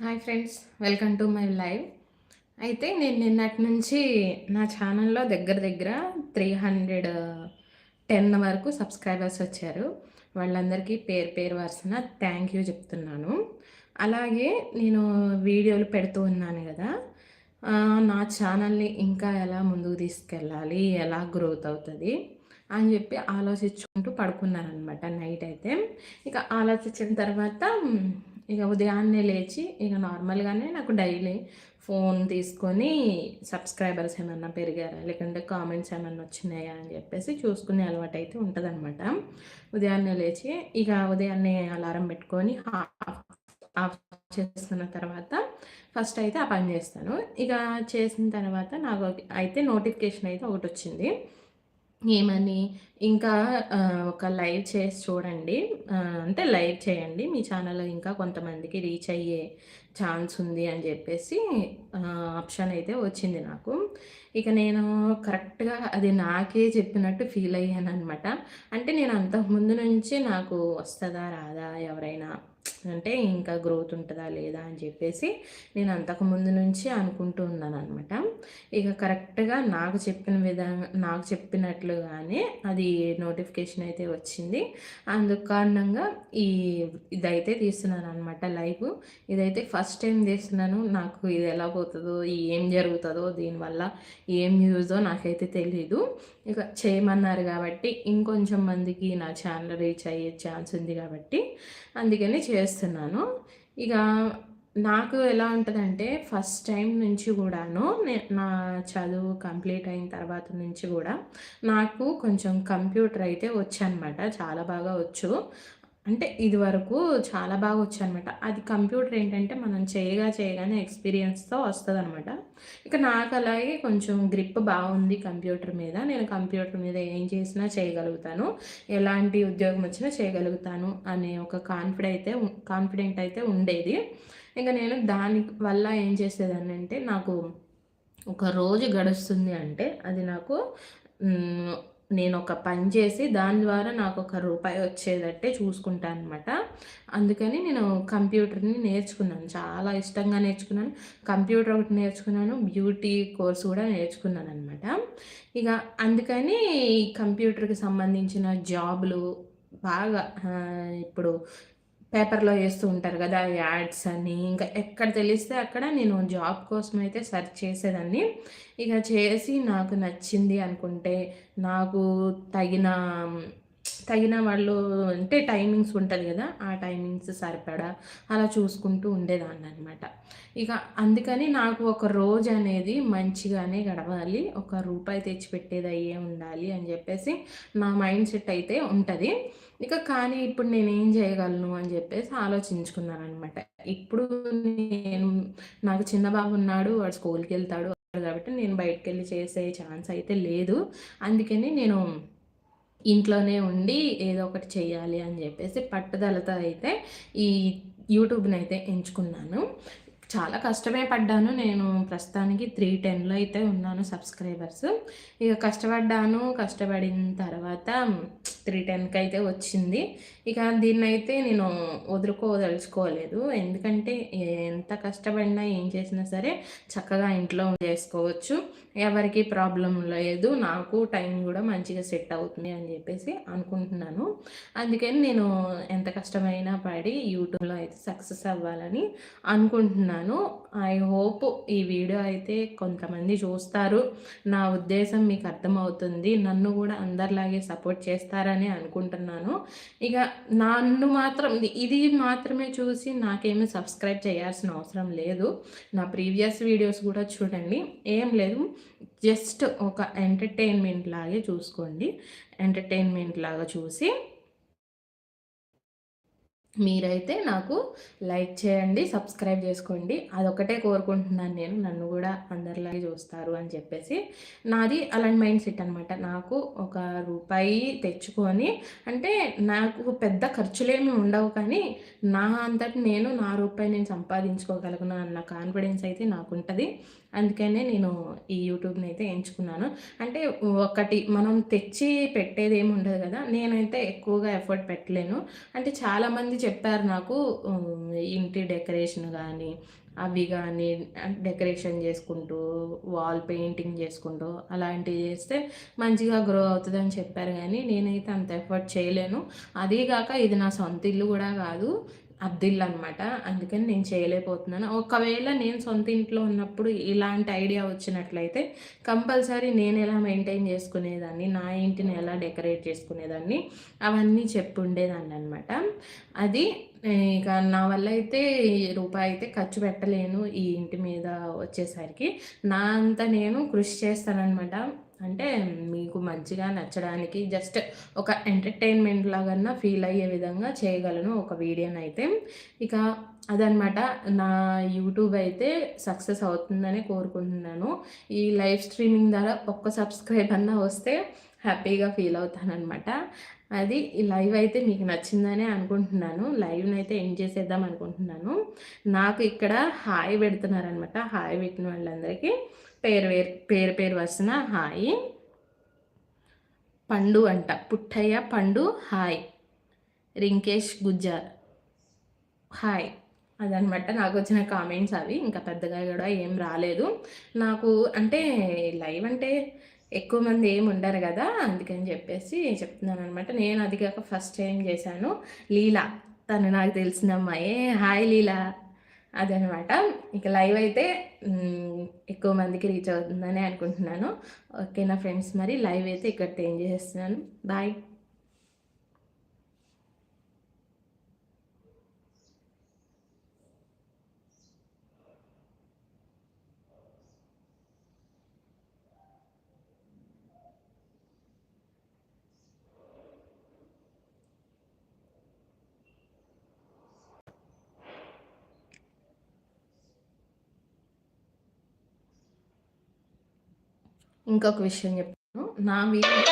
Hi friends welcome to my live అయితే నేను నిన్నటి నుంచి నా ఛానల్లో దగ్గర దగ్గర త్రీ హండ్రెడ్ టెన్ వరకు సబ్స్క్రైబర్స్ వచ్చారు. వాళ్ళందరికీ పేరు పేరు వరుసన థ్యాంక్ యూ చెప్తున్నాను. అలాగే నేను వీడియోలు పెడుతూ ఉన్నాను కదా నా ఛానల్ని ఇంకా ఎలా ముందుకు తీసుకెళ్ళాలి ఎలా గ్రోత్ అవుతుంది అని చెప్పి ఆలోచించుకుంటూ పడుకున్నారనమాట నైట్ అయితే. ఇక ఆలోచించిన తర్వాత ఇక ఉదయాన్నే లేచి ఇక నార్మల్గానే నాకు డైలీ ఫోన్ తీసుకొని సబ్స్క్రైబర్స్ ఏమన్నా పెరిగారా? లేకుంటే కామెంట్స్ ఏమన్నా వచ్చినాయా అని చెప్పేసి చూసుకునే అలవాటు అయితే ఉంటుందన్నమాట. ఉదయాన్నే లేచి ఇక ఉదయాన్నే అలారం పెట్టుకొని ఆఫ్ ఆఫ్ చేసుకున్న తర్వాత ఫస్ట్ అయితే ఆ పని చేస్తాను. ఇక చేసిన తర్వాత నాకు అయితే నోటిఫికేషన్ అయితే ఒకటి వచ్చింది. ఏమని? ఇంకా ఒక లైవ్ చేసి చూడండి. అంటే లైవ్ చేయండి. మీ ఛానల్ ఇంకా కొంతమందికి రీచ్ అయ్యే ఛాన్స్ ఉంది అని చెప్పేసి ఆప్షన్ అయితే వచ్చింది నాకు. ఇక నేను కరెక్ట్గా అది నాకే చెప్పినట్టు ఫీల్ అయ్యాను అనమాట అంటే నేను అంతకుముందు నుంచి నాకు వస్తుందా రాదా ఎవరైనా అంటే ఇంకా గ్రోత్ ఉంటుందా లేదా అని చెప్పేసి నేను అంతకు ముందు నుంచి అనుకుంటూ ఉన్నాను అనమాట ఇక కరెక్ట్గా నాకు చెప్పిన విధంగా నాకు చెప్పినట్లుగానే అది నోటిఫికేషన్ అయితే వచ్చింది. అందుకు కారణంగా ఈ ఇదైతే తీస్తున్నాను అనమాట లైవ్. ఇదైతే ఫస్ట్ టైం తీస్తున్నాను. నాకు ఇది ఎలా పోతుందో ఏం జరుగుతుందో దీనివల్ల ఏం యూజో నాకైతే తెలీదు. ఇక చేయమన్నారు కాబట్టి ఇంకొంచెం మందికి నా ఛానల్ రీచ్ అయ్యే ఛాన్స్ ఉంది కాబట్టి అందుకని చేస్తున్నాను. ఇక నాకు ఎలా ఉంటుందంటే ఫస్ట్ టైం నుంచి కూడాను నా చదువు కంప్లీట్ అయిన తర్వాత నుంచి కూడా నాకు కొంచెం కంప్యూటర్ అయితే వచ్చనమాట చాలా బాగా వచ్చు. అంటే ఇది వరకు చాలా బాగా వచ్చనమాట అది కంప్యూటర్ ఏంటంటే మనం చేయగా చేయగానే ఎక్స్పీరియన్స్తో వస్తుంది అనమాట ఇక నాకు అలాగే కొంచెం గ్రిప్ బాగుంది కంప్యూటర్ మీద. నేను కంప్యూటర్ మీద ఏం చేసినా చేయగలుగుతాను. ఎలాంటి ఉద్యోగం వచ్చినా చేయగలుగుతాను అనే ఒక కాన్ఫిడెంట్ అయితే కాన్ఫిడెంట్ అయితే ఉండేది. ఇంకా నేను దాని వల్ల ఏం చేసేదాన్ని అంటే నాకు ఒక రోజు గడుస్తుంది అంటే అది నాకు నేను ఒక పని చేసి దాని ద్వారా నాకు ఒక రూపాయి వచ్చేటట్టే చూసుకుంటాను అనమాట అందుకని నేను కంప్యూటర్ని నేర్చుకున్నాను. చాలా ఇష్టంగా నేర్చుకున్నాను. కంప్యూటర్ ఒకటి నేర్చుకున్నాను. బ్యూటీ కోర్స్ కూడా నేర్చుకున్నాను అనమాట ఇక అందుకని ఈ కంప్యూటర్కి సంబంధించిన జాబులు బాగా ఇప్పుడు పేపర్లో వేస్తూ ఉంటారు కదా యాడ్స్ అని. ఇంకా ఎక్కడ తెలిస్తే అక్కడ నేను జాబ్ కోసం అయితే సెర్చ్ చేసేదాన్ని. ఇక చేసి నాకు నచ్చింది అనుకుంటే నాకు తగిన తగిన వాళ్ళు అంటే టైమింగ్స్ ఉంటుంది కదా ఆ టైమింగ్స్ సరిపడా అలా చూసుకుంటూ ఉండేదాన్ని అనమాట ఇక అందుకని నాకు ఒక రోజు అనేది మంచిగానే గడవాలి ఒక రూపాయి తెచ్చిపెట్టేది అయ్యే ఉండాలి అని చెప్పేసి నా మైండ్ సెట్ అయితే ఉంటుంది. ఇక కానీ ఇప్పుడు నేను ఏం చేయగలను అని చెప్పేసి ఆలోచించుకున్నాను అనమాట ఇప్పుడు నేను నాకు చిన్న బాబు ఉన్నాడు వాడు స్కూల్కి వెళ్తాడు కాబట్టి నేను బయటకు వెళ్ళి చేసే ఛాన్స్ అయితే లేదు. అందుకని నేను ఇంట్లోనే ఉండి ఏదో ఒకటి చేయాలి అని చెప్పేసి పట్టుదలతో అయితే ఈ యూట్యూబ్ని అయితే ఎంచుకున్నాను. చాలా కష్టమే పడ్డాను. నేను ప్రస్తుతానికి త్రీ టెన్లో అయితే ఉన్నాను సబ్స్క్రైబర్స్. ఇక కష్టపడ్డాను. కష్టపడిన తర్వాత త్రీ టెన్కి అయితే వచ్చింది. ఇక దీన్ని అయితే నేను వదులుకోదలుచుకోలేదు. ఎందుకంటే ఎంత కష్టపడినా ఏం చేసినా సరే చక్కగా ఇంట్లో చేసుకోవచ్చు. ఎవరికి ప్రాబ్లం లేదు. నాకు టైం కూడా మంచిగా సెట్ అవుతుంది అని చెప్పేసి అనుకుంటున్నాను. అందుకని నేను ఎంత కష్టమైనా పడి యూట్యూబ్లో అయితే సక్సెస్ అవ్వాలని అనుకుంటున్నాను. ఐ హోప్ ఈ వీడియో అయితే కొంతమంది చూస్తారు. నా ఉద్దేశం మీకు అర్థమవుతుంది. నన్ను కూడా అందరిలాగే సపోర్ట్ చేస్తారని అని అనుకుంటున్నాను. ఇక నన్ను మాత్రం ఇది మాత్రమే చూసి నాకేమీ సబ్స్క్రైబ్ చేయాల్సిన అవసరం లేదు. నా ప్రీవియస్ వీడియోస్ కూడా చూడండి. ఏం లేదు. జస్ట్ ఒక ఎంటర్టైన్మెంట్ లాగే చూసుకోండి. ఎంటర్టైన్మెంట్ లాగా చూసి మీరైతే నాకు లైక్ చేయండి సబ్స్క్రైబ్ చేసుకోండి. అదొకటే కోరుకుంటున్నాను నేను. నన్ను కూడా అందరిలాగే చూస్తారు అని చెప్పేసి. నాది అలాంటి మైండ్ సెట్ అనమాట నాకు ఒక రూపాయి తెచ్చుకొని అంటే నాకు పెద్ద ఖర్చులేమి ఉండవు కానీ నా అంతటి నేను నా రూపాయి నేను సంపాదించుకోగలను అన్న కాన్ఫిడెన్స్ అయితే నాకు ఉంటుంది అందుకనే నేను ఈ యూట్యూబ్ని అయితే ఎంచుకున్నాను. అంటే ఒకటి మనం తెచ్చి పెట్టేది ఏమి ఉండదు కదా. నేనైతే ఎక్కువగా ఎఫర్ట్ పెట్టలేను. అంటే చాలామంది చెప్పారు నాకు ఇంటి డెకరేషన్ కానీ అవి కానీ డెకరేషన్ చేసుకుంటూ వాల్ పెయింటింగ్ చేసుకుంటూ అలాంటివి చేస్తే మంచిగా గ్రో అవుతుంది అని చెప్పారు కానీ నేనైతే అంత ఎఫర్ట్ చేయలేను. అదీ కాక ఇది నా సొంత ఇల్లు కూడా కాదు. అద్దిల్లు అనమాట అందుకని నేను చేయలేకపోతున్నాను. ఒకవేళ నేను సొంత ఇంట్లో ఉన్నప్పుడు ఇలాంటి ఐడియా వచ్చినట్లయితే కంపల్సరీ నేను ఎలా మెయింటైన్ చేసుకునేదాన్ని నా ఇంటిని ఎలా డెకరేట్ చేసుకునేదాన్ని అవన్నీ చెప్పు ఉండేదాన్ని అనమాట అది ఇక నా వల్ల అయితే రూపాయి అయితే ఖర్చు పెట్టలేను ఈ ఇంటి మీద వచ్చేసరికి. నా అంతా నేను కృషి చేస్తానన్నమాట అంటే మీకు మంచిగా నచ్చడానికి జస్ట్ ఒక ఎంటర్టైన్మెంట్ లాగా ఫీల్ అయ్యే విధంగా చేయగలను ఒక వీడియోని అయితే ఇక అదనమాట నా యూట్యూబ్ అయితే సక్సెస్ అవుతుందని కోరుకుంటున్నాను. ఈ లైవ్ స్ట్రీమింగ్ ద్వారా ఒక్క సబ్స్క్రైబ్ అన్నా వస్తే హ్యాపీగా ఫీల్ అవుతానమాట అది ఈ లైవ్ అయితే మీకు నచ్చిందనే అనుకుంటున్నాను. లైవ్ని అయితే ఎండ్ చేసేద్దాం అనుకుంటున్నాను. నాకు ఇక్కడ హాయ్ పెడుతున్నారనమాట హాయ్ పెట్టిన వాళ్ళందరికీ. పేరు వేరు పేరు పేరు వస్తున్న హాయ్. పండు అంట పుట్టయ్య పండు హాయ్. రింకేష్ గుజ్జార్ హాయ్. అదనమాట నాకు వచ్చిన కామెంట్స్ అవి ఇంకా పెద్దగా కూడా ఏం రాలేదు. నాకు అంటే లైవ్ అంటే ఎక్కువ మంది ఏమి ఉండరు కదా అందుకని చెప్పేసి చెప్తున్నాను అనమాట నేను అది కాక ఫస్ట్ టైం చేశాను. లీలా తను నాకు తెలిసిన అమ్మాయి. హాయ్ లీలా. అదనమాట. ఇక లైవ్ అయితే ఎక్కువ మందికి రీచ్ అవుతుందని అనుకుంటున్నాను. ఓకేనా ఫ్రెండ్స్? మరి లైవ్ అయితే ఇక్కడ ఏం చేసేస్తున్నాను బాయ్. ఇంకొక విషయం చెప్తాను. నా వీడియో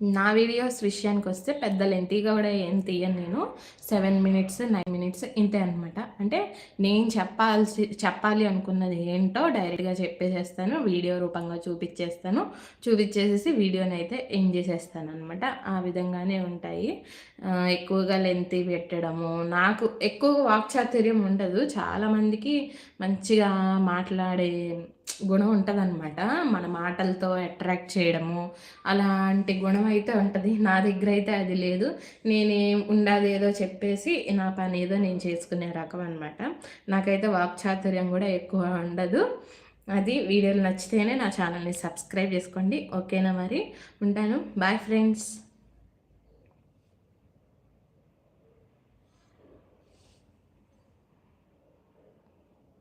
నా వీడియోస్ విషయానికి వస్తే పెద్ద లెంతీగా కూడా ఏం తీయను నేను. సెవెన్ మినిట్స్ నైన్ మినిట్స్ ఇంతే అనమాట అంటే నేను చెప్పాల్సి చెప్పాలి అనుకున్నది ఏంటో డైరెక్ట్గా చెప్పేసేస్తాను. వీడియో రూపంగా చూపించేస్తాను. చూపించేసేసి వీడియోని అయితే ఏం చేసేస్తాను అనమాట ఆ విధంగానే ఉంటాయి. ఎక్కువగా లెంత్ పెట్టడము. నాకు ఎక్కువ వాక్చాతుర్యం ఉండదు. చాలామందికి మంచిగా మాట్లాడే గుణం ఉంటుందన్నమాట. మన మాటలతో అట్రాక్ట్ చేయడము. అలాంటి గుణం అయితే ఉంటుంది. నా దగ్గర అయితే అది లేదు. నేనేం ఉండదు ఏదో చెప్పేసి నా పని ఏదో నేను చేసుకునే రకం అనమాట నాకైతే వాక్చాతుర్యం కూడా ఎక్కువ ఉండదు. అది వీడియోలు నచ్చితేనే నా ఛానల్ని సబ్స్క్రైబ్ చేసుకోండి. ఓకేనా మరి? ఉంటాను. Bye friends